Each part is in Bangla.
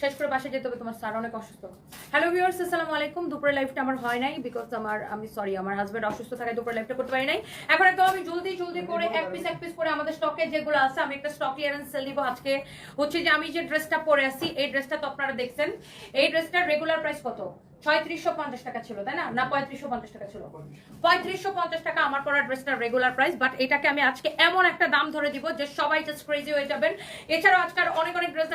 শেষ করে যেতে হবে, তোমার অনেক অসুস্থ। হ্যালো আলাইকুম। দুপুরের আমার হয় নাই বিকজ আমার আমি সরি আমার হাজব্যান্ড অসুস্থ দুপুরের করতে নাই। এখন আমি জলদি জলদি করে এক পিস এক পিস আমাদের স্টকে যেগুলো আছে, আমি একটা আজকে। হচ্ছে যে আমি যে ড্রেসটা পরে আসি এই ড্রেসটা তো আপনারা দেখছেন। এই ড্রেসটার রেগুলার প্রাইস কত? ছয়ত্রিশশো পঞ্চাশ টাকা ছিল, তাই না? না, পঁয়ত্রিশশো পঞ্চাশ টাকা ছিল। পঁয়ত্রিশশো পঞ্চাশ টাকা আমার ড্রেসটা রেগুলার প্রাইস বাট এটাকে আমি আজকে এমন একটা দাম ধরে দিব যে সবাই জাস্ট হয়ে এছাড়াও আজকাল অনেক অনেক ড্রেস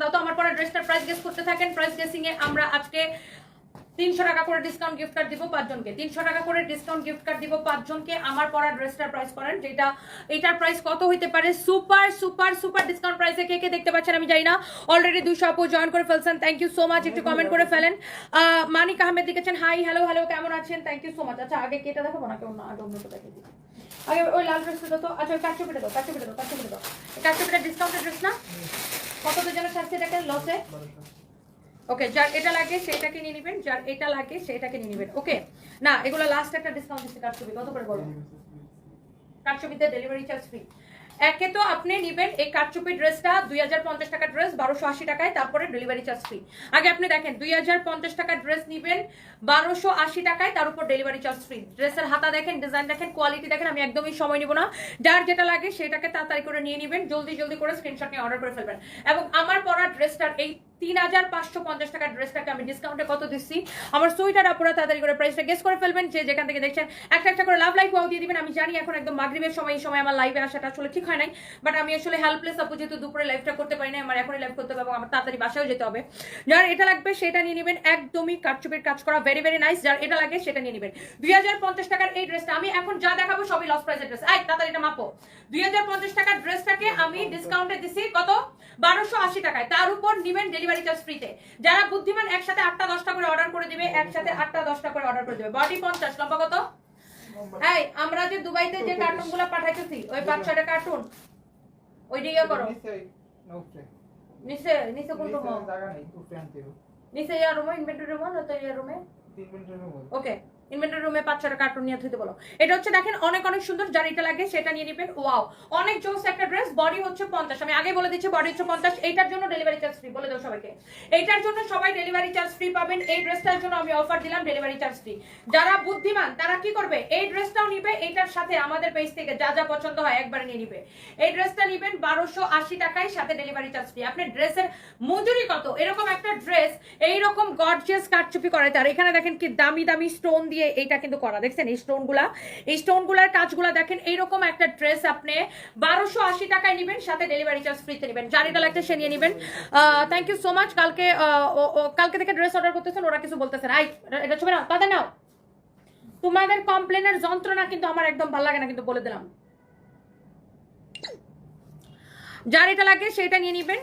দাও আমার ড্রেসটার প্রাইস করতে থাকেন। প্রাইস গেসিংয়ে আমরা আজকে তিনশো টাকা করে ডিসকাউন্ট গিফট কার্ড দিব পাঁচজনকে। তিনশো টাকা করে ডিসকাউন্ট গিফট কার্ড দিব পাঁচজনকে। আমার পরা ড্রেসটার প্রাইস করেন যেটা এটার প্রাইস কত হইতে পারে? সুপার সুপার সুপার ডিসকাউন্ট প্রাইসে কে কে দেখতে পাচ্ছেন আমি জানি না। অলরেডি দুশো আপু জয়েন করে ফেলছেন। থ্যাংক ইউ সো মাচ একটু কমেন্ট করে ফেলেন। মানিক আহমেদ লিখেছেন হাই হ্যালো হ্যালো কেমন আছেন? থ্যাংক ইউ সো মাচ আচ্ছা আগে কেটা দেখাবো না কেউ না আগে অন্যটা দেখে দিই। আগে ওই লাল ড্রেসটা তো আচ্ছা ওই কাচ্চু পেটে দাও কাচ্চু পেটে দাও কাচ্চু পেটে দাও। কাচ্চু পেটে ডিসকাউন্টের ড্রেস না? কত যেন ছাড়ছে এটাকে লসে ওকে যার এটা লাগে সেটাকে নিয়ে নেবেন, যার এটা লাগে সেটাকে নিয়ে নেবেন। ওকে না, এগুলো লাস্ট একটা ডিসকাউন্ট দিচ্ছে কাটছবি কত করে বলো? কাটছবিতে ডেলিভারি চার্জ ফ্রি একে তো আপনি নেবেন এই কাটচুপি ড্রেসটা, দুই হাজার পঞ্চাশ টাকা ড্রেস, বারোশো আশি টাকায়, তারপরে ডেলিভারি চার্জ ফ্রি আগে আপনি দেখেন, দুই হাজার পঞ্চাশ টাকা ড্রেস নিবেন, বারোশো আশি টাকায়, তার উপর ডেলিভারি চার্জ ফ্রি ড্রেসের হাতা দেখেন ডিজাইন দেখেন কোয়ালিটি দেখেন, আমি একদমই সময় নিব না। যার যেটা লাগে সেটাকে তাড়াতাড়ি করে নিয়ে নেবেন, জলদি জলদি করে স্ক্রিনশট নিয়ে অর্ডার করে ফেলবেন। এবং আমার পরা ড্রেসটার এই আমি জানি এখন একদম সময়, এই সময় আমার লাইভে আসাটা আসলে ঠিক হয় নাই। বাট আমি আসলে হেল্পলেস আপু, যেহেতু দুপুরে লাইভটা করতে পারি না আমার এখনই লাইভ করতে হবে এবং আমার তাড়াতাড়ি যেতে হবে। যার এটা লাগবে, সেটা নিয়ে নেবেন। একদমই কাটচুপির কাজ করা ভেরি ভেরি নাইস যার এটা লাগে, সেটা নিয়ে নেবেন। দুই হাজার পঞ্চাশ টাকার এই ড্রেসটা আমি এখন যা দেখাবো, সবই লস প্রাইসের ড্রেস তাড়াতাড়ি এটা মাপো। দুই হাজার পঞ্চাশ টাকার ড্রেসটাকে আমি ডিসকাউন্টে দিছি কত? বারোশো আশি টাকায়। তার উপর নিবেন চার্জ ফ্রিতে যারা বুদ্ধিমান একসাথে আটটা দশটা করে অর্ডার করে দিবে একসাথে আটটা দশটা করে অর্ডার করে দিবে। বডি পঞ্চাশ লম্বা কত? এই আমরা যে দুবাইতে যে কার্টুনগুলা পাঠাইতেছি ওই পাঁচ ছয়টা কার্টুন ওই দিকে করো। নিচে নিচে কোন রুম নিচে ইয়ার রুমে ইনভেন্টরি রুম না তো ইয়ার রুমে ওকে ইনভেন্টরি রুমে পাঁচ ছটা কার্টুন নিয়ে থইতে বলো। এটা হচ্ছে দেখেন অনেক অনেক সুন্দর যার এটা লাগে সেটা নিয়ে নেবেন। ওয়াও অনেক জোস একটা ড্রেস বডি হচ্ছে পঞ্চাশ। আমি আগে বলে দিচ্ছি বডি হচ্ছে পঞ্চাশ। এইটার জন্য ডেলিভারি চার্জ ফ্রি বলে দাও সবাইকে। এইটার জন্য সবাই ডেলিভারি চার্জ ফ্রি পাবেন। এই ড্রেসটার জন্য আমি অফার দিলাম ডেলিভারি চার্জ ফ্রি যারা বুদ্ধিমান, তারা কি করবে? এই ড্রেসটাও নিবে, এইটার সাথে আমাদের পেজ থেকে যা যা পছন্দ হয় একবারে নিয়ে নিবে। এই ড্রেসটা নিবেন বারোশো আশি টাকায়, সাথে ডেলিভারি চার্জ ফ্রি আপনি ড্রেসের মজুরি কত? এরকম একটা ড্রেস এইরকম গর্জিয়াস কাটচুপি করাতে তার এখানে দেখেন কি দামি দামি স্টোন দিয়ে এইটা কিন্তু করা। দেখছেন, এই স্টোনগুলা এই স্টোনগুলার কাজগুলা দেখেন, এইরকম একটা ড্রেস আপনি বারোশো আশি টাকায় নেবেন, সাথে ডেলিভারি চার্জ ফ্রিতে নেবেন। যার এটা লাগছে সে নিয়ে নেবেন। থ্যাংক ইউ সো মাচ কালকে কালকে থেকে ড্রেস অর্ডার করতেছেন, ওরা কিছু বলতেছেন আই এটা ছবি নাও তাদের নাও। তোমাদের কমপ্লেনের যন্ত্রণা কিন্তু আমার একদম ভালো লাগে না, কিন্তু বলে দিলাম। যার এটা লাগে সেটা নিয়ে নিবেন।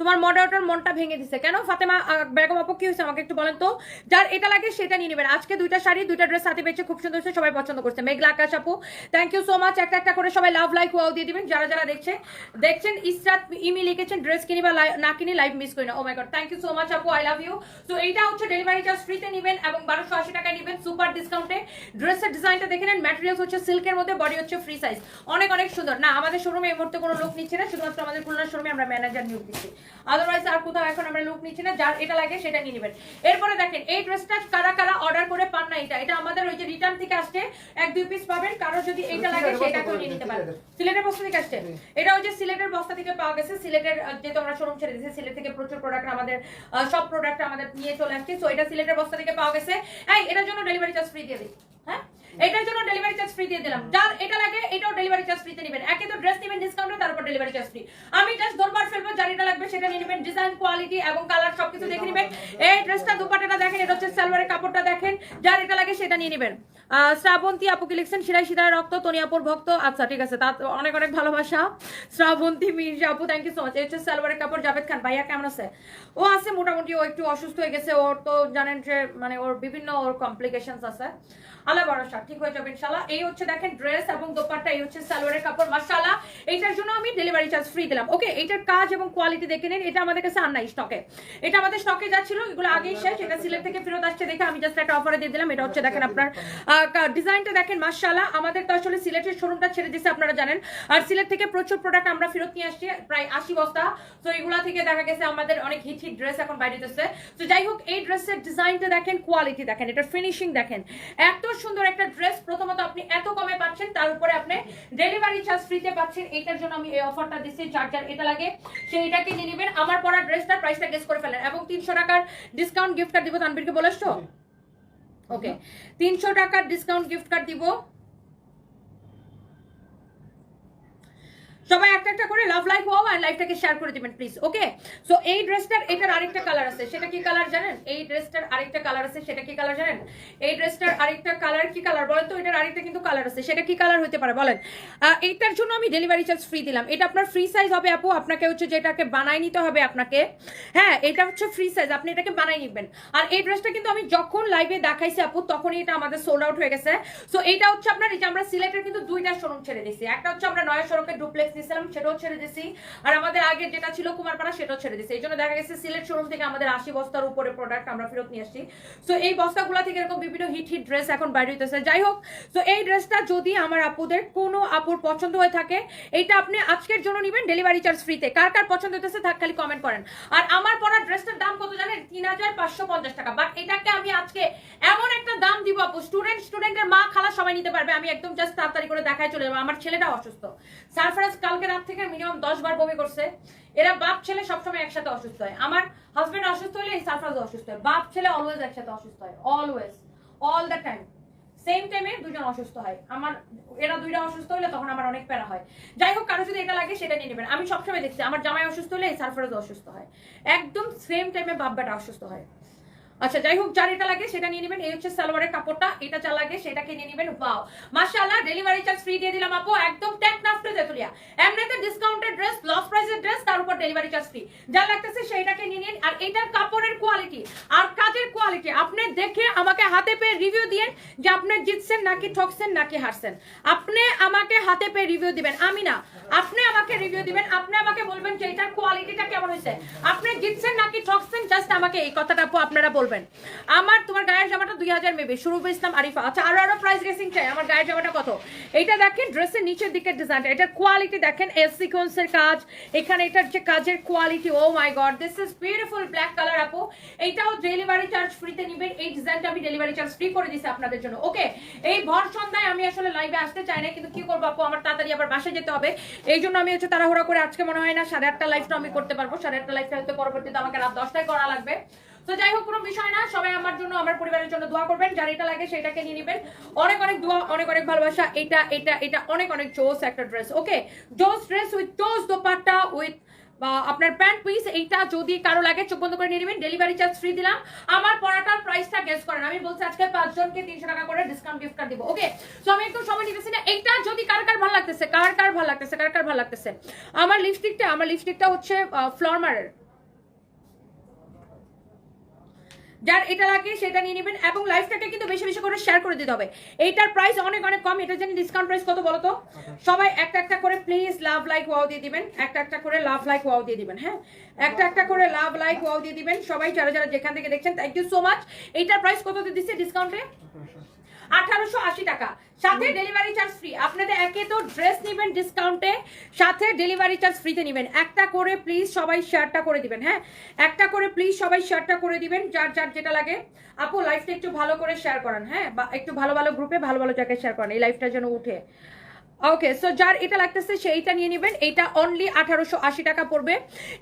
তোমার মডারেটর মনটা ভেঙে দিছে। কেন? ফাতেমা বেগম আপু কি হয়েছে আমাকে একটু বলেন তো? যার এটা লাগে সেটা নিয়ে নেবেন। আজকে দুইটা শাড়ি, দুইটা ড্রেস হাতে পেয়েছে, খুব সুন্দর হয়েছে, সবাই পছন্দ করছে। মেঘলা আকাশ আপু থ্যাংক ইউ সো মাচ একটা একটা করে সবাই লাভ লাইক ওয়াও দিয়ে দিবেন। যারা যারা দেখছে, দেখছেন, ইসরাত ইমি লিখেছেন ড্রেস কিনি বা না কিনি লাইভ মিস করি না। ও my god thank you so much আপু আই লাভ ইউ তো এইটা হচ্ছে ডেলিভারি চার্জ ফ্রিতে নেবেন এবং বারোশো আশি টাকায় নেবেন সুপার ডিসকাউন্টে ড্রেসের ডিজাইনটা দেখে নেন। ম্যাটেরিয়ালস হচ্ছে সিল্কের মধ্যে বডি হচ্ছে ফ্রি সাইজ অনেক অনেক সুন্দর। না, আমাদের শোরুমে এই মুহূর্তে কোনো লোক নিচ্ছে না। শুধুমাত্র আমাদের খুলনা শোরুমে আমরা ম্যানেজার নিয়োগ দিচ্ছি। আদারওয়াইজ আর কোথাও এখন আমরা লোক নিচ্ছি না যার এটা লাগে সেটা নিয়ে নেবেন। এরপরে দেখেন এই ড্রেসটা কারা কারা অর্ডার করে পান না এটা? এটা আমাদের ওই যে রিটার্ন থেকে আসছে এক দুই পিস পাবেন কারও যদি এটা লাগে সেটাকেও নিয়ে নিতে পারেন। সিলেটের। বস্তা থেকে আসছে। এটা ওই যে সিলেটের বস্তা থেকে পাওয়া গেছে সিলেটের যেহেতু আমরা শোরুম ছেড়ে দিয়েছি সিলেট থেকে প্রচুর প্রোডাক্ট আমাদের সব প্রোডাক্ট আমাদের নিয়ে চলে আসছে। সো এটা সিলেটের বস্তা থেকে পাওয়া গেছে। এই এটার জন্য ডেলিভারি চার্জ ফ্রি দিয়ে দিই। হ্যাঁ? এটার জন্য ডেলিভারি চার্জ ফ্রি দিয়ে দিলাম। যার এটা লাগে, এটাও ডেলিভারি চার্জ ফ্রিতে নেবেন। একে তো ড্রেস নেবেন ডিসকাউন্টে তারপর ডেলিভারি চার্জ ফ্রি আমি জাস্ট দরবার ফেলব, যার এটা লাগবে সেটা নিয়ে নেবেন। ডিজাইন কোয়ালিটি এবং কালার সবকিছু দেখে নেবেন। এই ড্রেসটা দুপাটাটা দেখেন, এটা হচ্ছে সালোয়ারের কাপড়টা দেখেন। যার এটা লাগে সেটা নিয়ে নেবেন। শ্রাবন্তী আপু কি লিখছেন? শিরাই শিরায় রক্ত তনিয়াপুর ভক্ত। আচ্ছা ঠিক আছে তার অনেক অনেক ভালোবাসা। শ্রাবন্তী, মির্জা আপু থ্যাংক ইউ সো মাচ হচ্ছে সালোয়ারের কাপড়, জাভেদ খান। ভাইয়া কেমন আছে? ও আছে মোটামুটি, ও একটু অসুস্থ হয়ে গেছে। ওর তো জানেন যে মানে ওর বিভিন্ন ওর কমপ্লিকেশনস আছে। আল্লাহ ভরসা। ঠিক হয়ে যাবে ইনশাল্লাহ এই হচ্ছে দেখেন ড্রেস এবং দোপাট্টা, এই হচ্ছে সালোয়ারের কাপড়, মাশাআল্লাহ। এইটার জন্য আমি ডেলিভারি চার্জ ফ্রি দিলাম। ওকে এইটার কাজ এবং কোয়ালিটি দেখে নিন। এটা আমাদের কাছে আর নাই স্টকে এটা আমাদের স্টকে যা ছিল এগুলো আগেই শেষ। এটা সিলেট থেকে ফেরত আসছে দেখে আমি জাস্ট একটা অফারে দিয়ে দিলাম। এটা হচ্ছে দেখেন আপনার ডিজাইনটা দেখেন, মাশাআল্লাহ। আমাদের তো আসলে সিলেটের শোরুমটা ছেড়ে দিছে, আপনারা জানেন। আর সিলেট থেকে প্রচুর প্রোডাক্ট আমরা ফেরত নিয়ে আসছি, প্রায় আশি বস্তা। তো এগুলা থেকে দেখা গেছে আমাদের অনেক হিট হিট ড্রেস এখন বাইরে দিচ্ছে তো যাই হোক, এই ড্রেসের ডিজাইনটা দেখেন কোয়ালিটি দেখেন। এটা ফিনিশিং দেখেন। এত সুন্দর একটা ড্রেস প্রথমত আপনি এত কমে পাচ্ছেন তার উপরে আপনি ডেলিভারি চার্জ ফ্রিতে পাচ্ছেন। এটার জন্য আমি এই অফারটা দিচ্ছি যার যার এটা লাগে সে এটাকে নিয়ে নেবেন। আমার পরা ড্রেসটার প্রাইসটা গেস করে ফেলেন। এবং তিনশো টাকার ডিসকাউন্ট গিফট কার্ড দিব তানবীরকে বলেছ? ওকে তিনশো টাকার ডিসকাউন্ট গিফট কার্ড দিব। সবাই একটা একটা করে লাভ লাইক হও আর লাইফটাকে শেয়ার করে দিবেন প্লিজ ওকে সো এই ড্রেসটার এটার আরেকটা কালার আছে, সেটা কি কালার জানেন? এই ড্রেসটার আরেকটা কালার আছে, সেটা কি কালার জানেন? এই ড্রেসটার আরেকটা কালার কি কালার বলেন তো, এটার আরেকটা কিন্তু কালার আছে, সেটা কি কালার হতে পারে? বলেন এইটার জন্য আমি ডেলিভারি চার্জ ফ্রি দিলাম। এটা আপনার ফ্রি সাইজ হবে আপু, আপনাকে হচ্ছে যেটাকে বানাই নিতে হবে আপনাকে। হ্যাঁ এটা হচ্ছে ফ্রি সাইজ আপনি এটাকে বানাই নিবেন। আর এই ড্রেসটা কিন্তু আমি যখন লাইভে দেখাইছি আপু, তখনই এটা আমাদের সোল্ড আউট হয়ে গেছে। সো এইটা হচ্ছে আপনার, এই যে আমরা সিলেটের কিন্তু দুইটা শোরুম ছেড়ে দিয়েছি। একটা হচ্ছে আমরা নয়া সড়কে ডুপ্লেক্স দিয়েছিলাম, সেটাও ছেড়ে দিয়েছি। আর আমাদের আগে যেটা ছিল কুমারপাড়া, সেটাও ছেড়ে দিয়েছি। এই জন্য দেখা গেছে সিলেট শোরুম থেকে আমাদের আশি বস্তার উপরে প্রোডাক্ট আমরা ফেরত নিয়ে আসছি। সো এই বস্তাগুলো থেকে এরকম বিভিন্ন হিট হিট ড্রেস এখন বাইরে হইতেছে। যাই হোক সো এই ড্রেসটা যদি আমার আপুদের কোনো আপুর পছন্দ হয়ে থাকে এইটা আপনি আজকের জন্য নেবেন ডেলিভারি চার্জ ফ্রিতে কার কার পছন্দ হইতেছে, থাক খালি কমেন্ট করেন। আর আমার পরা ড্রেসটার দাম কত জানেন? তিন হাজার পাঁচশো পঞ্চাশ টাকা। বাট এটাকে আমি আজকে এমন একটা দাম দিব আপু স্টুডেন্ট স্টুডেন্টের মা খালা সবাই নিতে পারবে। আমি একদম জাস্ট তাড়াতাড়ি করে দেখায় চলে যাব। আমার ছেলেটা অসুস্থ। সারফারাজ কালকে রাত থেকে মিনিমাম দশ বার বমি করছে। এরা বাপ, ছেলে সবসময় একসাথে অসুস্থ হয়। আমার হাজবেন্ড অসুস্থ হলে এই সারফারাজ অসুস্থ হয়। বাপ, ছেলে অলওয়েজ একসাথে অসুস্থ হয়। Always all the time same টাইমে দুজন অসুস্থ হয়। আমার, এরা দুইটা অসুস্থ হলে তখন আমার অনেক প্যারা হয়। যাই হোক, কারও যদি এটা লাগে, সেটা নিয়ে নেবেন। আমি সবসময় দেখছি, আমার জামাই অসুস্থ হলে এই সারফারাজ অসুস্থ হয়। একদম সেম টাইমে বাপ বেটা অসুস্থ হয়। আচ্ছা যাই হোক যার এটা লাগে সেটা নিয়ে নেবেন। এই হচ্ছে সালোয়ারের কাপড়টা, এটা যা লাগে সেটাকে নিয়ে নেবেন। মাশাআল্লাহ ডেলিভারি চার্জ ফ্রি দিয়ে দিলাম আপু, একদম নাফটে এমনিতে ডিসকাউন্টেড ড্রেস লস প্রাইসের ড্রেস তার উপর ডেলিভারি চার্জ ফ্রি যা লাগতেছে নিয়ে নিন, আর এটার কাপড়ের কোয়ালিটি আর কাজের কোয়ালিটি আপনি দেখে আমাকে হাতে পেয়ে রিভিউ দিয়েন যে আপনি জিতছেন নাকি ঠকছেন নাকি হারছেন। আপনি আমাকে হাতে পেয়ে রিভিউ দিবেন, আমি না। আপনি আমাকে রিভিউ দিবেন, আপনি আমাকে বলবেন যে এটার কোয়ালিটিটা কেমন হয়েছে। আপনি জিতছেন নাকি ঠকছেন জাস্ট আমাকে এই কথাটা আপু, আপনারা আমার তোমার গায়ের জামাটা দুই হাজার মেবে। সুরুফ ইসলাম আরিফা। আচ্ছা আরও আরও প্রাইস গেসিং চাই। আমার গায়ের জামাটা কত? এটা দেখেন ড্রেসের নিচের দিকের ডিজাইনটা এটার কোয়ালিটি দেখেন এস সিকোয়েন্সের কাজ। এখানে এটার যে কাজের quality oh my god this is beautiful black colour আপু। এইটাও ডেলিভারি চার্জ ফ্রিতে নিবেন। এই ডিজাইনটা আমি ডেলিভারি চার্জ ফ্রি করে দিছি আপনাদের জন্য। ওকে এই ভর সন্ধ্যায় আমি আসলে লাইভে আসতে চাই না কিন্তু কি করব আপু? আমার তাড়াতাড়ি আবার বাসায় যেতে হবে। এই জন্য আমি হচ্ছে তাড়াহুড়া করে আজকে মনে হয় না সাড়ে আটটা লাইভটা আমি করতে পারব। সাড়ে আটটা লাইভটা হয়তো পরবর্তীতে আমাকে রাত দশটায় করা লাগবে। তো যাই হোক, কোনো বিষয় না। সবাই আমার জন্য, আমার পরিবারের জন্য দোয়া করবেন। যার এটা লাগে সেটাকে নিয়ে নেবেন। অনেক অনেক দোয়া, অনেক অনেক ভালোবাসা। এটা এটা এটা অনেক অনেক জোস একটা ড্রেস ওকে জোস ড্রেস উইথ জোস দোপাট্টা উইথ আপনার প্যান্ট পিস এইটা যদি কারও লাগে, চোখ বন্ধ করে নিয়ে নেবেন। ডেলিভারি চার্জ ফ্রি দিলাম। আমার পড়াটার প্রাইসটা গেস করেন। আমি বলছি আজকে পাঁচজনকে তিনশো টাকা করে ডিসকাউন্ট গিফট কার্ড দিব ওকে সো আমি একটু সময় নিতেছি না। এইটা যদি কার কার ভালো লাগতেছে, কার কার ভালো লাগতেছে, কার কার ভালো লাগতেছে? আমার লিপস্টিকটা আমার লিপস্টিকটা হচ্ছে ফ্লরমারের যার এটা লাগে সেটা নিয়ে নেবেন এবং লাইফটাকে কিন্তু বেশি বেশি করে শেয়ার করে দিতে হবে। এইটার প্রাইস অনেক অনেক কম এটার জন্য ডিসকাউন্ট প্রাইস কত বলো তো সবাই একটা একটা করে প্লিজ লাভ লাইক ওয়াও দিয়ে দিবেন একটা একটা করে লাভ লাইক ওয়াও দিয়ে দিবেন হ্যাঁ? একটা একটা করে লাভ লাইক ওয়াও দিয়ে দিবেন সবাই যারা যারা যেখান থেকে দেখছেন থ্যাংক ইউ সো মাচ এইটার প্রাইস কত দিয়ে দিচ্ছে ডিসকাউন্টে আঠারোশো আশি টাকা। সাথে ডেলিভারি চার্জ ফ্রি আপনাদের একে তো ড্রেস নেবেন ডিসকাউন্টে সাথে ডেলিভারি চার্জ ফ্রিতে নেবেন। একটা করে প্লিজ সবাই শেয়ারটা করে দিবেন হ্যাঁ? একটা করে প্লিজ সবাই শেয়ারটা করে দিবেন যার যার যেটা লাগে। আপু লাইফটা একটু ভালো করে শেয়ার করেন হ্যাঁ? বা একটু ভালো ভালো গ্রুপে ভালো ভালো জায়গায় শেয়ার করেন এই লাইফটা যেন উঠে। ওকে সো যার এটা লাগতেছে, সেইটা নিয়ে নেবেন। এইটা অনলি আঠারোশো আশি টাকা পড়বে।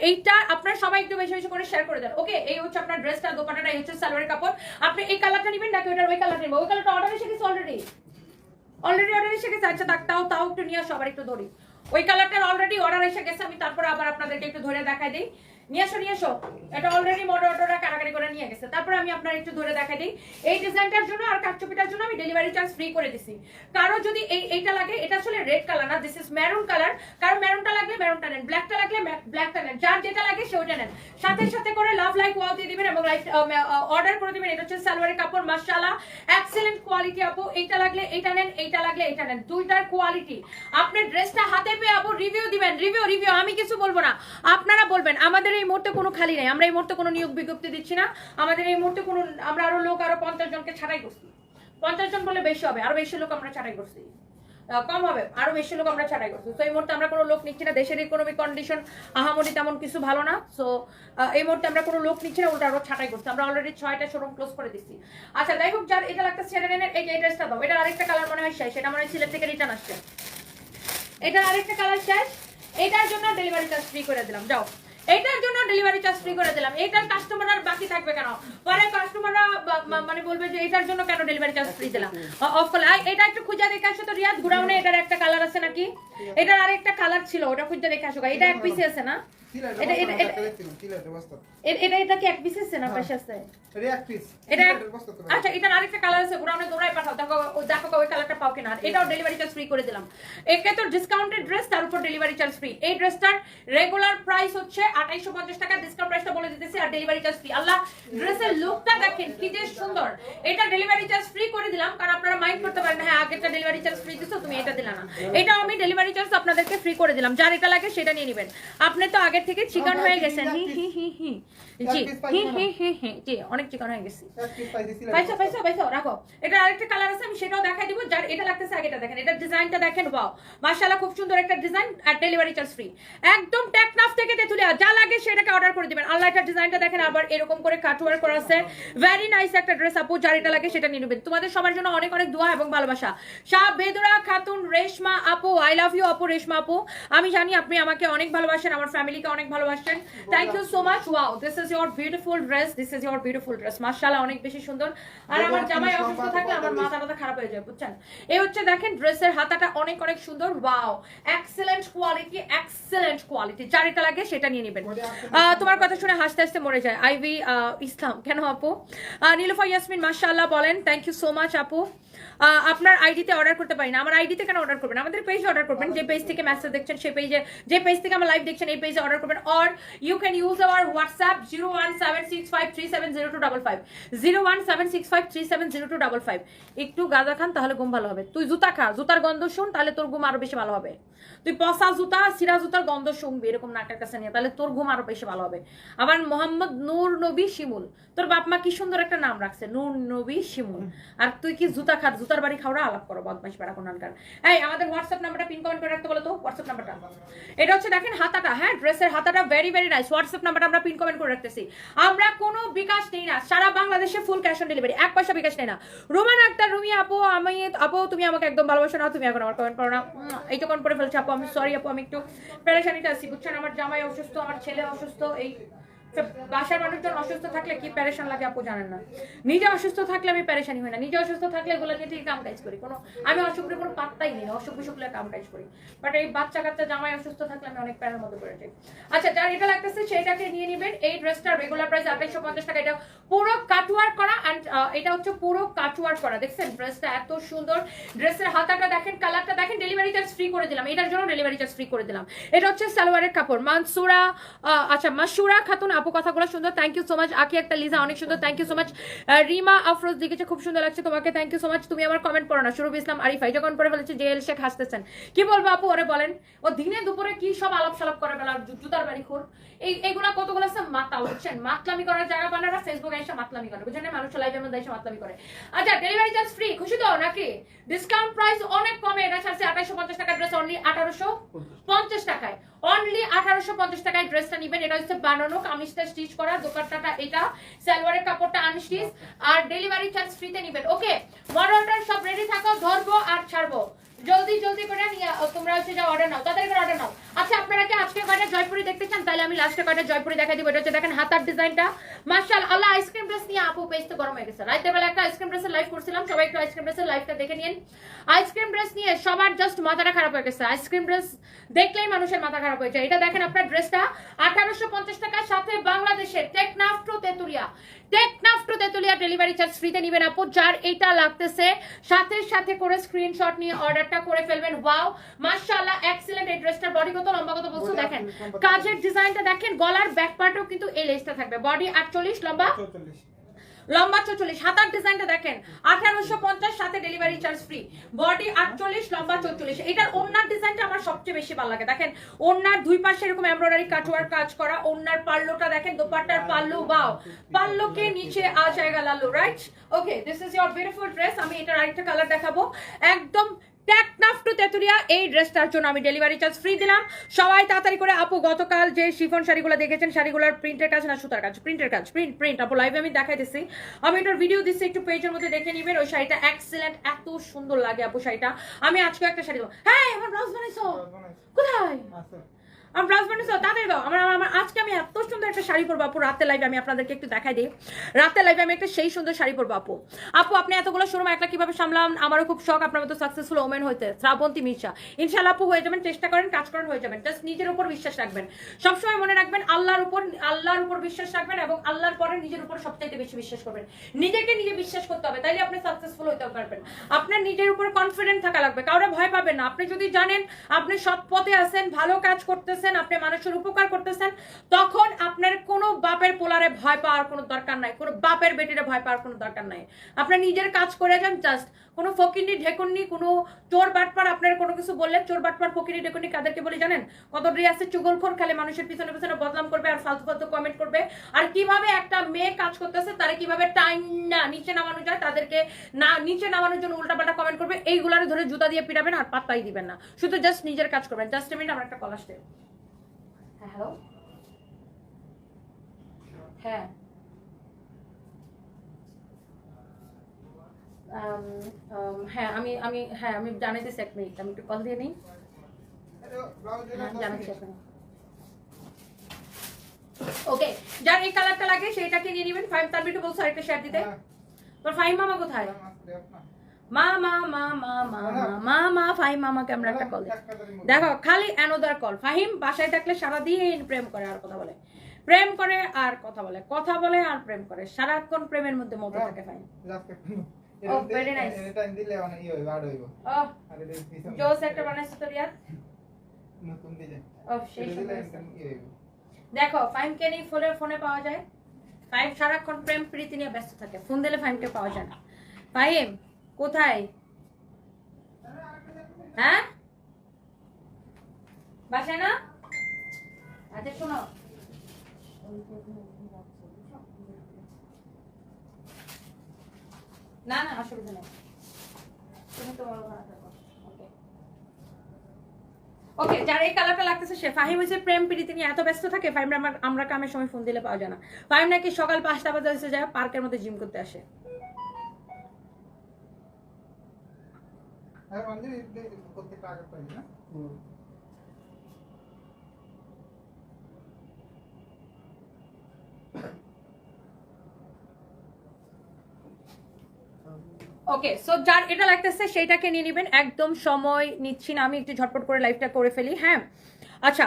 এইটা আপনার সবাই একটু বেশি বেশি করে শেয়ার করে দেন। ওকে এই হচ্ছে আপনার ড্রেসটা দোকানটা এই হচ্ছে সালোয়ারের কাপড়। আপনি এই কালারটা নেবেন নাকি ওইটার ওই কালারটা নেবেন? ওই কালারটা অর্ডার এসে গেছে অলরেডি অলরেডি অর্ডার এসে গেছে। আচ্ছা তাও তাও একটু নিয়ে সবার একটু ধরি। ওই কালারটার অলরেডি অর্ডার এসে গেছে, আমি তারপরে আবার আপনাদেরকে একটু ধরে দেখাই দিই। নিয়ে করে নিয়ে গেছে। তারপরে আমি আপনার একটু ধরে দিই। এই ডিজাইনটার জন্য আর জন্য আমি ডেলিভারি চার্জ ফ্রি করে কারও যদি এই এইটা লাগে, এটা আসলে রেড কালার না দিস মেরুন কালার কারও মেরুনটা লাগলে মেরুনটা নেন ব্ল্যাকটা লাগলে ব্ল্যাকটা নেন। যার যেটা লাগে নেন। সাথে সাথে করে লাভ দিবেন এবং অর্ডার করে দিবেন। এটা হচ্ছে কাপড় কোয়ালিটি আপু। এইটা লাগলে এইটা নেন, এইটা লাগলে এইটা নেন। দুইটার কোয়ালিটি ড্রেসটা হাতে পেয়ে রিভিউ দিবেন রিভিউ রিভিউ আমি কিছু বলব না। আপনারা বলবেন, আমাদের এই মুহূর্তে কোনো খালি নেই। আমরা এই মুহূর্তে কোনো নিয়োগ বিজ্ঞপ্তি দিচ্ছি না। আমাদের এই মুহূর্তে কোনো আমরা আরও লোক, আরও পঞ্চাশ জনকে ছাড়াই করছি। পঞ্চাশ জন বলে বেশি হবে, আরও বেশি লোক আমরা ছাড়াই করছি। কম হবে, আরও বেশি লোক আমরা ছাড়াই করছি। তো এই মুহূর্তে আমরা কোনো লোক নিচ্ছি না। দেশের ইকোনমিক কন্ডিশন আহামরি তেমন কিছু ভালো না। সো এই মুহূর্তে আমরা কোনো লোক নিচ্ছি না ওটা আরও ছাটাই করছি। আমরা অলরেডি ছয়টা শোরুম ক্লোজ করে দিচ্ছি। আচ্ছা যাই হোক, যার এটা লাগতে ছেড়ে নেন এই যে ড্রেসটা দাও। এটা আরেকটা কালার মনে হয় শেষ। সেটা মনে হয় সিলেট থেকে রিটার্ন আসছে। এটার আরেকটা কালার শেষ। এটার জন্য ডেলিভারি চার্জ ফ্রি করে দিলাম। যাও। এটার জন্য ডেলিভারি চার্জ ফ্রি করে দিলাম। এটার কাস্টমার আর বাকি থাকবে কেন? পরে কাস্টমাররা মানে বলবে যে এটার জন্য কেন ডেলিভারি চার্জ ফ্রি দিলাম? অফ করলে এটা একটু খুঁজে দেখে আসো তো রিয়াদ গুড়াউনে এটার একটা কালার আছে নাকি? এটার আরেকটা কালার ছিল ওটা খুঁজে দেখে আসো এটা এক পিসে আছে না? এটা এটা এটা এটা এটা কি এক পিসে আছে না পাশে আছে? এটা আচ্ছা এটার আরেকটা কালার আছে গুড়াউনে দৌড়াই পাঠাও দেখো দেখো ওই কালারটা পাও কিনা। এটাও ডেলিভারি চার্জ ফ্রি করে দিলাম। একে তো ডিসকাউন্টেড ড্রেস তার উপর ডেলিভারি চার্জ ফ্রি এই ড্রেসটার রেগুলার প্রাইস হচ্ছে আঠাইশো পঞ্চাশ টাকা ডিসকাউন্ট প্রাইসটা বলে দিতেছি আর ডেলিভারি চার্জ ফ্রি আল্লাহ ড্রেসের লুকটা দেখেন কি যে সুন্দর। এটা ডেলিভারি চার্জ ফ্রি করে দিলাম কারণ আপনারা মাইন্ড করতে পারেন হ্যাঁ আগেরটা ডেলিভারি চার্জ ফ্রি দিছো তুমি এটা দিলা না। এটা আমি ডেলিভারি চার্জ আপনাদেরকে ফ্রি করে দিলাম যার এটা লাগে সেটা নিয়ে নেবেন। আপনি তো আগের থেকে চিকন হয়ে গেছেন হি হি হি হি। জি হি হি হি হি। জি অনেক চিকন হয়ে গেছি। পয়সা পয়সা পয়সা রাখো। এটা আরেকটা কালার আছে আমি সেটাও দেখাই দিব যার এটা লাগতেছে আগে দেখেন। এটা ডিজাইনটা দেখেন ওয়াও মাশাআল্লাহ খুব সুন্দর একটা ডিজাইন আর ডেলিভারি চার্জ ফ্রি একদম টেকনাফ থেকে তেতুলিয়া যা লাগে সেটাকে অর্ডার করে দিবেন। আল্লাহ এটা ডিজাইনটা দেখেন আবার এরকম করে কাটওয়ার করা আছে। ভেরি নাইস একটা ড্রেস আপু যার এটা লাগে সেটা নিয়ে নেবেন। তোমাদের সবার জন্য অনেক অনেক দোয়া এবং ভালোবাসা। শাহ বেদুরা খাতুন রেশমা আপু আই লাভ ইউ আপু রেশমা আপু। আমি জানি আপনি আমাকে অনেক ভালোবাসেন আমার ফ্যামিলিকে অনেক ভালোবাসেন। Thank you so much wow this is your beautiful dress this is your beautiful dress মাশাআল্লাহ অনেক বেশি সুন্দর। আর আমার জামাই অসুস্থ থাকলে আমার মাথা টাথা খারাপ হয়ে যায় বুঝছেন? এই হচ্ছে দেখেন ড্রেসের হাতাটা অনেক অনেক সুন্দর। Wow excellent quality excellent quality যার এটা লাগে সেটা নিয়ে নেবেন। তোমার কথা শুনে হাসতে হাসতে মরে যায়। আইভি ইসলাম, কেন আপু? নীলুফা ইয়াসমিন মাসা বলেন থ্যাংক ইউ সো মাচ আপু। আপনার আইডিতে অর্ডার করতে পারি না। আমার আইডিতে কেন অর্ডার করবেন? আমাদের পেজে অর্ডার করবেন, যে পেজ থেকে মেসেজ দেখছেন সেই পেজে যে পেজ থেকে আমার লাইভ দেখছেন, এই পেজে অর্ডার করবেন। Or you can use our WhatsApp zero one seven six five three seven zero two double five zero one seven six five three seven zero two double five একটু গাঁজা খান, তাহলে ঘুম ভালো হবে। তুই জুতা খা, জুতার গন্ধ শুন, তাহলে তোর ঘুম আরও বেশি ভালো হবে। তুই পসা জুতা, সিরা জুতার গন্ধ শুনবি, এরকম নাকের কাছে নিয়ে, তাহলে তোর ঘুম আরও বেশি ভালো হবে। আবার মোহাম্মদ নূর নবী শিমুল। তোর বাপ মা কি সুন্দর একটা নাম রাখছে, নূর নবী শিমুল। আর তুই কি জুতা খা জুতার বাড়ি খাওয়া আলাপ করো বদমাইশ বেড়া কোনখানকার এই আমাদের হোয়াটসঅ্যাপ নাম্বারটা পিন কমেন্ট করে রাখতে বলো তো হোয়াটসঅ্যাপ নাম্বারটা। এটা হচ্ছে দেখেন হাতাটা হ্যাঁ ড্রেসের হাতাটা ভেরি ভেরি নাইস হোয়াটসঅ্যাপ নাম্বারটা আমরা পিন কমেন্ট করে রাখতেছি। আমরা কোনো বিকাশ নেই না সারা বাংলাদেশে ফুল ক্যাশ অন ডেলিভারি এক পয়সা বিকাশ নেই না। রোমান আক্তার রুমি আপু আমি আপু তুমি আমাকে একদম ভালোবাসো না তুমি এখন আমার কমেন্ট করো না। উম, এইটা কমেন্ট করে ফেলছো আপু আমি সরি আপু আমি একটু প্যারেশানিতে আছি বুঝছেন? আমার জামাই অসুস্থ আমার ছেলে অসুস্থ এই বাসার মানুষজন অসুস্থ থাকলে কি প্যারেশান লাগে আপু জানেন না? নিজে অসুস্থ থাকলে আমি প্যারেশানি হয় না। নিজে অসুস্থ থাকলে এগুলো নিয়ে ঠিক কাম কাজ করি। কোনো, আমি অসুখের কোনো পাত্তাই নিই না। অসুখ বিসুখলে কাম কাজ করি। বাট এই বাচ্চা কাচ্চা জামাই অসুস্থ থাকলে আমি অনেক প্যারের মতো করে যাই। আচ্ছা যার এটা লাগতেছে সেটাকে নিয়ে নেবেন। এই ড্রেসটা রেগুলার প্রাইস আঠাইশো পঞ্চাশ টাকা। এটা পুরো কাটওয়ার করা অ্যান্ড এটা হচ্ছে পুরো কাটওয়ার করা। দেখছেন? ড্রেসটা এত সুন্দর। ড্রেসের হাতাটা দেখেন কালারটা দেখেন। ডেলিভারি চার্জ ফ্রি করে দিলাম। এটার জন্য ডেলিভারি চার্জ ফ্রি করে দিলাম। এটা হচ্ছে সালোয়ারের কাপড়। মানসুরা আচ্ছা মাসুরা খাতুন আপু কথাগুলো সুন্দর। থ্যাংক ইউ সো মাচ আকি একটা লিজা অনেক সুন্দর। Thank you so much Rima Afroz লিখেছে, খুব সুন্দর লাগছে তোমাকে। থ্যাংক ইউ সো মাচ তুমি আমার কমেন্ট পড়ো না। শুরুব ইসলাম আরিফাই। যখন পরে ফেলেছে জেল শেখ হাসতেছেন। কি বলব আপু, ওরে বলেন। ও দিনে দুপুরে কি সব আলাপ সালাপ করে বেলা জুতার বাড়ি খোর। এই এইগুলা কতগুলো আছে? মাতা, বুঝছেন? মাতলামি করার জায়গা বানারা ফেসবুকে এসে মাতলামি করে, বুঝছেন? মানুষ লাইভের মধ্যে এসে মাতলামি করে। আচ্ছা ডেলিভারি চার্জ ফ্রি খুশি তো নাকি? ডিসকাউন্ট প্রাইস অনেক কমে। এটা ছাড়ছে আঠাইশো পঞ্চাশ টাকা ড্রেস অনলি আঠারোশো পঞ্চাশ টাকায়। অনলি আঠারোশো পঞ্চাশ টাকায় ড্রেসটা নিবেন। এটা হচ্ছে বানানো কামিজটা স্টিচ করা দোকানটা এটা, সালোয়ারের কাপড়টা আনস্টিচ আর ডেলিভারি চার্জ ফ্রিতে নিবেন। ওকে মডেলটা সব রেডি থাকো, ধরবো আর ছাড়বো। জলদি জলদি করে নিয়ে তোমরা হচ্ছে যা অর্ডার নাও তাদের অর্ডার নাও। আচ্ছা আপনারা কি আজকে কয়টা জয়পুরি দেখতে চান? তাহলে আমি লাস্টে কয়টা জয়পুরি দেখা দিব, এটা হচ্ছে দেখেন হাতার ডিজাইনটা মার্শাল আল্লাহ আইসক্রিম ড্রেস নিয়ে আপু পেজ তো গরম হয়ে গেছে। রাতের বেলা একটা আইসক্রিম ড্রেসের লাইভ করছিলাম, সবাই একটু আইসক্রিম ড্রেসের লাইভটা দেখে নিন আইসক্রিম ড্রেস নিয়ে সবার জাস্ট মাথাটা খারাপ হয়ে গেছে। আইসক্রিম ড্রেস দেখলেই মানুষের মাথা খারাপ হয়ে যায়। এটা দেখেন আপনার ড্রেসটা আঠারোশো পঞ্চাশ টাকার সাথে বাংলাদেশের Teknaf to Tetulia. Teknaf to Tetulia delivery charge ফ্রিতে নিবেন আপু। যার এটা লাগতেছে সাথে সাথে করে স্ক্রিনশট নিয়ে অর্ডারটা করে ফেলবেন। ওয়াও মাশাআল্লাহ এক্সিলেন্ট এই ড্রেসটার বডি কত লম্বা কত বস্তু দেখেন। কাজের ডিজাইনটা দেখেন গলার ব্যাক পার্টও কিন্তু এই লেসটা থাকবে। বডি 48 লম্বা? লম্বা চল্লিশ হাতার ডিজাইনটা দেখেন। আঠারোশো পঞ্চাশ, সাথে ডেলিভারি চার্জ ফ্রি বডি আটচল্লিশ, লম্বা চল্লিশ এটার ওনার ডিজাইনটা আমার সবচেয়ে বেশি ভালো লাগে। দেখেন ওনার দুই পাশে এরকম এমব্রয়ডারি কাটওয়ার কাজ করা ওনার পাল্লোটা দেখেন, দোপাট্টার পাল্লু বাও পাল্লোকে নিচে আ জায়গা Lallu right okay this is your beautiful dress আমি এটার আরেকটা কালার দেখাবো। একদম টেকনাফ টু তেতুলিয়া এই ড্রেসটার জন্য আমি ডেলিভারি চার্জ ফ্রি দিলাম। সবাই তাড়াতাড়ি করে আপু গতকাল যে শিফন শাড়িগুলো দেখেছেন শাড়িগুলোর প্রিন্টের কাজ না সুতার কাজ? প্রিন্টের কাজ প্রিন্ট প্রিন্ট আপু লাইভে আমি দেখাইতেছি। আমি এটার ভিডিও দিচ্ছি একটু পেজের মধ্যে দেখে নিবেন। ওই শাড়িটা এক্সেলেন্ট এত সুন্দর লাগে আপু শাড়িটা। আমি আজকে একটা শাড়ি দেবো। হ্যাঁ আমার ব্লাউজ বানাইছো? কোথায়? আমার ব্লাউজ তাদের দাও। আমার আমার আজকে আমি এত সুন্দর একটা শাড়ি পরবো আপু লাইভে আমি আপনাদেরকে একটু দেখাই দিই। লাইভে আমি একটা সেই সুন্দর শাড়ি পরবো আপু। আপু, আপনি এতগুলো কীভাবে সামলাম আমারও খুব শখ, আপনার মতো সাকসেসফুল ওমেন হইতে। শ্রাবন্তী মির্জা। ইনশাল্লাহ আপু, হয়ে যাবেন, চেষ্টা করেন, কাজ করেন, হয়ে যাবেন। জাস্ট নিজের উপর বিশ্বাস রাখবেন। সবসময় মনে রাখবেন, আল্লাহর উপর আল্লাহর উপর বিশ্বাস রাখবেন এবং আল্লাহর পরে নিজের উপর সবচাইতে বেশি বিশ্বাস করবেন। নিজেকে নিজে বিশ্বাস করতে হবে, তাইলে আপনি সাকসেসফুল হতে পারবেন। আপনার নিজের উপর কনফিডেন্ট থাকা লাগবে কারও ভয় পাবেন না। আপনি যদি জানেন, আপনি সৎ পথে আছেন, ভালো কাজ করতেছেন আপনি মানুষের উপকার করতেছেন, তখন আপনার কোনো বাপের পোলারে ভয় পাওয়ার কোনো দরকার নাই, কোনো বাপের বেটিরে ভয় পাওয়ার কোনো দরকার নাই। আপনার নিজের কাজ করে যান জাস্ট কোনো ফকিনি ঢেকুনি কোনো চোর বাটপার, আপনার কোনো কিছু বললে চোর বাটপার ফকিনি ঢেকুনি কাদেরকে বলে জানেন? কত আছে চুগলখোর খালে মানুষের পিছনে পিছনে বদনাম করবে আর ফালতু ফালতু কমেন্ট করবে। আর কীভাবে একটা মেয়ে কাজ করতেছে, তারা কীভাবে টাইম না, নিচে নামানো যায়, তাদেরকে না, নিচে নামানোর জন্য উল্টাপাল্টা কমেন্ট করবে, এইগুলারে ধরে জুতা দিয়ে পিটাবেন আর পাত্তাই দিবেন না। শুধু জাস্ট নিজের কাজ করবেন। জাস্ট মিনিট আমার একটা কল আসছে। হ্যাঁ হ্যালো? হ্যাঁ। হ্যাঁ আমি আমি হ্যাঁ আমি জানাইতেছি এক মিনিট আমি একটু কল দিয়ে নিই। হ্যাঁ জানাচ্ছি এক মিনিট ওকে যার এই কালারটা লাগে সেইটাকে নিয়ে নেবেন। ফাইভ তার একটু বলছো আরেকটা শেয়ার দিতে। তোর ফাইভ মামা কোথায়? মা মা মা মা মা মা মা মা ফাহিম মামাকে আমরা একটা কল দেখো খালি অ্যানোদার কল ফাহিম বাসায় থাকলে সারাদিন প্রেম করে আর কথা বলে। প্রেম করে আর কথা বলে। কথা বলে আর প্রেম করে। সারাক্ষণ প্রেমের মধ্যে মতো থাকে ফাহিম। Oh. এটা দিলে অনেক হইব আড় হইব। ও আর এটা পিছনে- জোস একটা বানাইছো তোর ইয়ার নতুন ডিজাইন ও সেই এটা দিলে সুন্দর। একদম দেখো ফাইমকে নিয়ে ফোনে ফোনে পাওয়া যায়। ফাইম সারাক্ষণ প্রেম প্রীতি নিয়ে ব্যস্ত থাকে। ফোন দিলে ফাইমকে পাওয়া যায় না। ফাইম কোথায়? হ্যাঁ? বাসায় না? আচ্ছা শোনো। না না, অসুবিধা নেই। তুমি তোমার ওকে যার এই কালারটা লাগতেছে সে। ফাহিম হচ্ছে প্রেম প্রীতি নিয়ে এত ব্যস্ত থাকে ফাহিম আমরা কামের সময় ফোন দিলে পাওয়া যায় না। ফাহিম নাকি সকাল পাঁচটা বাজে এসে যায় পার্কের মধ্যে জিম করতে আসে। আর অঞ্জলি করতে টাকা পাই না? ওকে সো যার এটা লাগতেছে সেইটাকে নিয়ে নেবেন। একদম সময় নিচ্ছি না আমি একটু ঝটপট করে লাইভটা করে ফেলি হ্যাঁ? আচ্ছা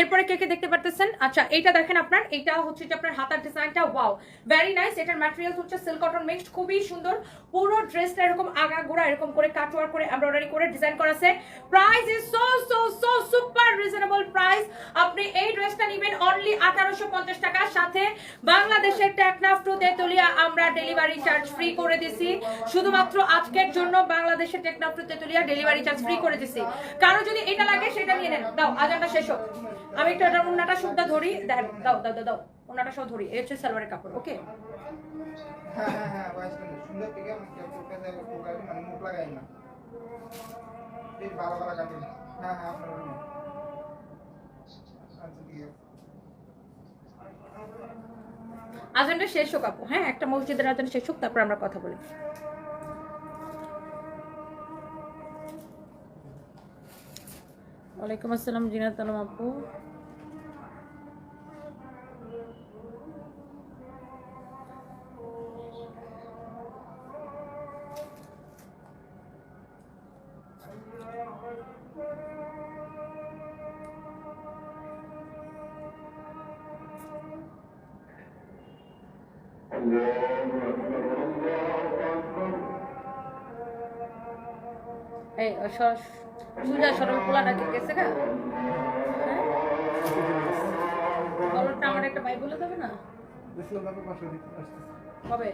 এরপরে কে কে দেখতে পারতেছেন? আচ্ছা এইটা দেখেন আপনার এটা হচ্ছে যে আপনার হাতার ডিজাইনটা ওয়াও ভেরি নাইস এটার ম্যাটেরিয়াল হচ্ছে সিল্ক কটন মিক্সড খুবই সুন্দর। পুরো ড্রেসটা এরকম আগা গোড়া এরকম করে কাটওয়ার করে এমব্রয়ডারি করে ডিজাইন করা আছে। Price is so so so super reasonable price আপনি এই ড্রেসটা নেবেন অনলি আঠারোশো পঞ্চাশ টাকার সাথে বাংলাদেশের টেকনাফ টু তেতুলিয়া আমরা ডেলিভারি চার্জ ফ্রি করে দিছি। শুধুমাত্র আজকের জন্য বাংলাদেশের Teknaf to Tetulia delivery charge free করে দিছি। কারও যদি এটা লাগে, সেটা নিয়ে নেন। দাও, আজানটা শেষ হোক। আমি একটু এটা ওনাটা সুদ্ধা ধরি দাও দাও দাও দাও ওনাটা সব ধরি এই হচ্ছে সালোয়ারের কাপড় ওকে হ্যাঁ হ্যাঁ হ্যাঁ বয়স সুন্দর থেকে আমি মানে মুখ লাগাই না। এই ভালো ভালো কাটে হ্যাঁ হ্যাঁ আপনার আচ্ছা ঠিক আছে। আজানটা শেষ হোক আপু হ্যাঁ একটা মসজিদের আজান শেষ হোক তারপর আমরা কথা বলি। ওয়ালাইকুম আসসালাম জিনাত আলম আপু এই সুজা সরল পোলাটা কি গেছে গা। হ্যাঁ? কলরটা আমার একটা বাই বলে দেবে না? কবে?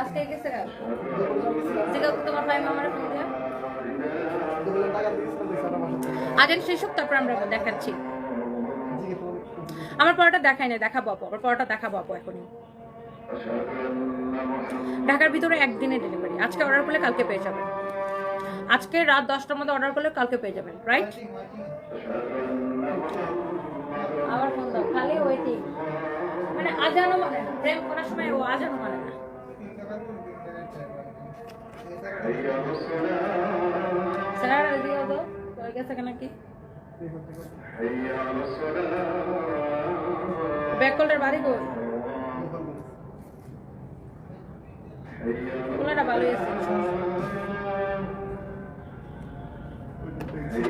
আজকে গেছে গা? জিগা তোমার ভাই মামার ফোন দিয়া। আজেন শেষ হোক তারপর আমরা দেখাচ্ছি। আমার পড়াটা দেখাই না দেখাবো আপু আমার পড়াটা দেখাবো আপু এখনই। ঢাকার ভিতরে একদিনে ডেলিভারি আজকে অর্ডার করলে কালকে পেয়ে যাবেন। আজকে রাত দশটার মধ্যে অর্ডার করলে কালকে পেয়ে যাবেন রাইট আবার ফোন দাও, খালি ওয়েটিং মানে আজানো মানে প্রেম করার সময় ও আজানো মানে না। স্যার দাও, হয়ে গেছে কেন ব্যাককলের বাড়ি কই? কোনটা ভালো আছে Thank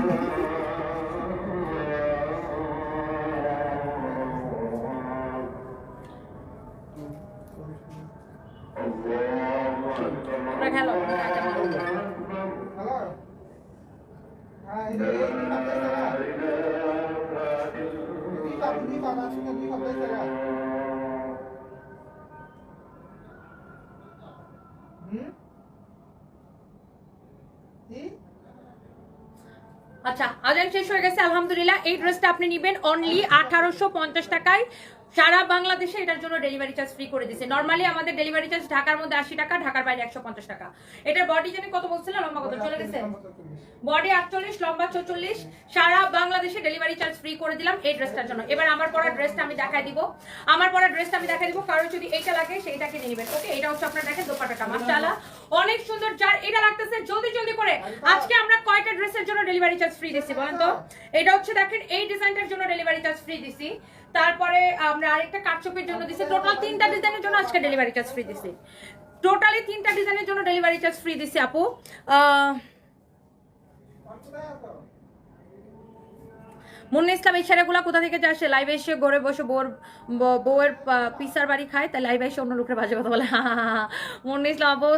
তো আলহামদুলিল্লাহ এই ড্রেসটা আপনি নেবেন অনলি আঠারোশো পঞ্চাশ টাকায়। সারা বাংলাদেশে এটার জন্য ডেলিভারি চার্জ ফ্রি করে দিছে। নর্মালি আমাদের ডেলিভারি চার্জ ঢাকার মধ্যে আশি টাকা, ঢাকার বাইরে একশো পঞ্চাশ টাকা। এটার বডি জানি কত বলছিলেন লম্বা কত? চলে গেছে? বডি আটচল্লিশ, লম্বা চৌচল্লিশ। সারা বাংলাদেশে ডেলিভারি চার্জ ফ্রি করে দিলাম এই ড্রেসটার জন্য। এবার আমার পরা ড্রেসটা আমি দেখাই দিব। আমার পরা ড্রেসটা আমি দেখাই দিব। কারও যদি এইটা লাগে, সেইটাকে নিয়ে নেবেন। ওকে এটা হচ্ছে আপনার দেখেন দোপাটাটা মাশাআল্লাহ। অনেক সুন্দর যার এটা লাগতেছে, জলদি জলদি করে। আজকে আমরা কয়টা ড্রেসের জন্য ডেলিভারি চার্জ ফ্রি দিছি বলেন তো? এটা হচ্ছে দেখেন, এই ডিজাইনটার জন্য ডেলিভারি চার্জ ফ্রি দিছি। তারপরে আমরা আরেকটা কাটচপের জন্য দিছি। টোটাল তিনটা ডিজাইনের জন্য আজকে ডেলিভারি চার্জ ফ্রি দিছি। টোটালি তিনটা ডিজাইনের জন্য ডেলিভারি চার্জ ফ্রি দিছি আপু। মুন্নি ইসলাম এই ছেলেগুলো কোথা থেকে আসে লাইভে এসে ঘরে বসে বোর ব- বউয়ের পিসার বাড়ি খায় তাই লাইভে এসে অন্য লোকের বাজে কথা বলে। মুন্নি ইসলাম আপু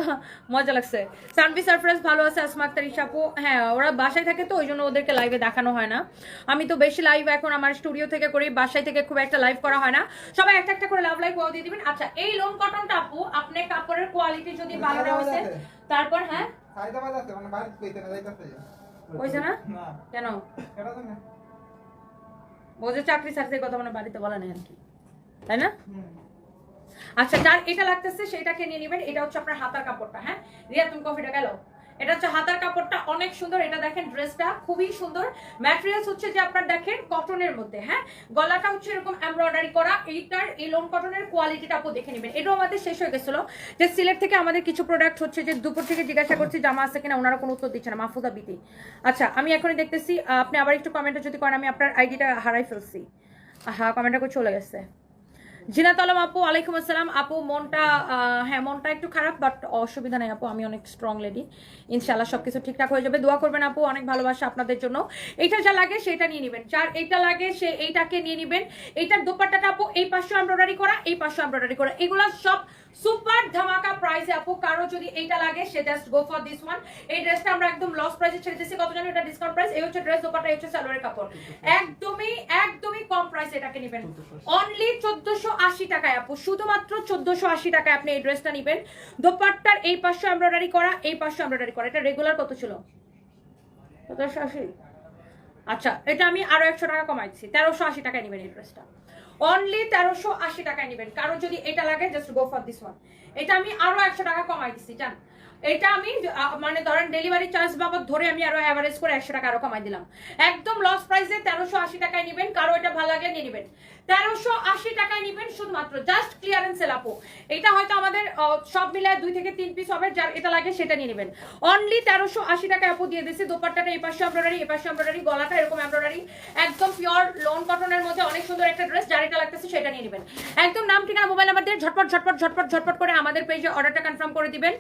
মজা লাগছে। সানভি সারপ্রাইজ ভালো আছে আসমা আক্তার ইশা আপু। হ্যাঁ ওরা বাসায় থাকে তো ওই জন্য ওদেরকে লাইভে দেখানো হয় না। আমি তো বেশি লাইভ এখন আমার স্টুডিও থেকে করি বাসায় থেকে খুব একটা লাইভ করা হয় না। সবাই একটা একটা করে লাভ লাইভ ওয়াও দিয়ে দিবেন। আচ্ছা এই লোন কটনটা আপু আপনি কাপড়ের কোয়ালিটি যদি ভালো না হয়েছে তারপর হ্যাঁ? আছে মানে কইতে না যাইতাছে। কেন? ও যে চাকরি ছাড়ছে কথা মানে বাড়িতে বলা নেই আর কি। তাই না? আচ্ছা যার এটা লাগতেছে সেটাকে নিয়ে নেবেন। এটা হচ্ছে আপনার হাতার কাপড়টা হ্যাঁ? রিয়া, তুমি কফিটা গেল? এটা হচ্ছে হাতার কাপড়টা অনেক সুন্দর, এটা দেখেন ড্রেসটা খুবই সুন্দর। ম্যাটেরিয়ালস হচ্ছে যে আপনার দেখেন কটনের মধ্যে হ্যাঁ? গলাটা হচ্ছে এরকম এমব্রয়ডারি করা, এইটার এই লোন কটনের কোয়ালিটিটা আপু দেখে নেবেন। এটাও আমাদের শেষ হয়ে গেছিল। যে সিলেট থেকে আমাদের কিছু প্রোডাক্ট হচ্ছে যে দুপুর থেকে জিজ্ঞাসা করছি, জামা আছে কিনা, ওনারা কোনো উত্তর দিচ্ছে না মাহফুদা বিতি। আচ্ছা আমি এখনই দেখতেছি, আপনি আবার একটু কমেন্টে যদি করেন, আমি আপনার আইডিটা হারাই ফেলছি। হ্যাঁ কমেন্টটা করে চলে গেছে? জিনাত আলম আপু আলাইকুম আসসালাম। আপু মনটা হ্যাঁ মনটা একটু খারাপ বাট অসুবিধা নেই আপু আমি অনেক স্ট্রং লেডি ইনশাল্লাহ সবকিছু ঠিকঠাক হয়ে যাবে। দোয়া করবেন আপু অনেক ভালোবাসা আপনাদের জন্য। এইটা যা লাগে সেটা নিয়ে নেবেন। যার এইটা লাগে সে এইটাকে নিয়ে নেবেন। এইটার দোপাট্টাটা আপু এই পাশে এমব্রয়ডারি করা এই পাশে এমব্রয়ডারি করা। এগুলো সব সুপার ধামাকা প্রাইসে আপু কারও যদি এইটা লাগে সে just go for this one এই ড্রেসটা আমরা একদম লস প্রাইসে ছেড়ে দিচ্ছি কত জানি এটা ডিসকাউন্ট প্রাইস এই হচ্ছে ড্রেস দোপাট্টা এই হচ্ছে সালোয়ারের কাপড়। একদমই একদমই কম প্রাইসে এটাকে নেবেন। অনলি চোদ্দশো আশি টাকায় আপু শুধুমাত্র চোদ্দশো আশি টাকায় আপনি এই ড্রেসটা নেবেন। দোপাট্টার এই পাশে এমব্রয়ডারি করা এই পাশে এমব্রয়ডারি করা। এটা রেগুলার কত ছিল? চোদ্দশো আশি। আচ্ছা এটা আমি আরও একশো টাকা কমাইছি। তেরোশো আশি টাকায় নেবেন এই ড্রেসটা অনলি তেরোশো আশি টাকায় নেবেন। কারণ যদি এটা লাগে just go for this one এটা আমি আরও একশো টাকা কমাই দিচ্ছি জান। এটা আমি মানে ধরেন ডেলিভারি চার্জ বাবদ ধরে আমি আরও অ্যাভারেজ করে একশো টাকা আরও কমাই দিলাম। একদম লস প্রাইসে তেরোশো আশি টাকায় নেবেন, কারও এটা ভালো লাগলে নিয়ে নেবেন। তেরোশো আশি টাকায় নেবেন শুধুমাত্র জাস্ট ক্লিয়ারেন্স আপু এটা হয়তো আমাদের সব মিলায় দুই থেকে তিন পিস হবে, যার এটা লাগে সেটা নিয়ে নেবেন। অনলি তেরোশো আশি টাকায় আপু দিয়ে দিচ্ছি দোপাট্টাটা এই পাশে এমব্রয়ডারি এই পাশে এমব্রয়ডারি গলাটা এরকম এমব্রয়ডারি একদম পিওর লোন কটনের মধ্যে অনেক সুন্দর একটা ড্রেস যার এটা লাগতেছে সেটা নিয়ে নেবেন। একদম নাম, ঠিকানা মোবাইল নাম্বার দিয়ে ঝটপট ঝটপট ঝটপট ঝটপট করে আমাদের পেজে অর্ডারটা কনফার্ম করে দিবেন।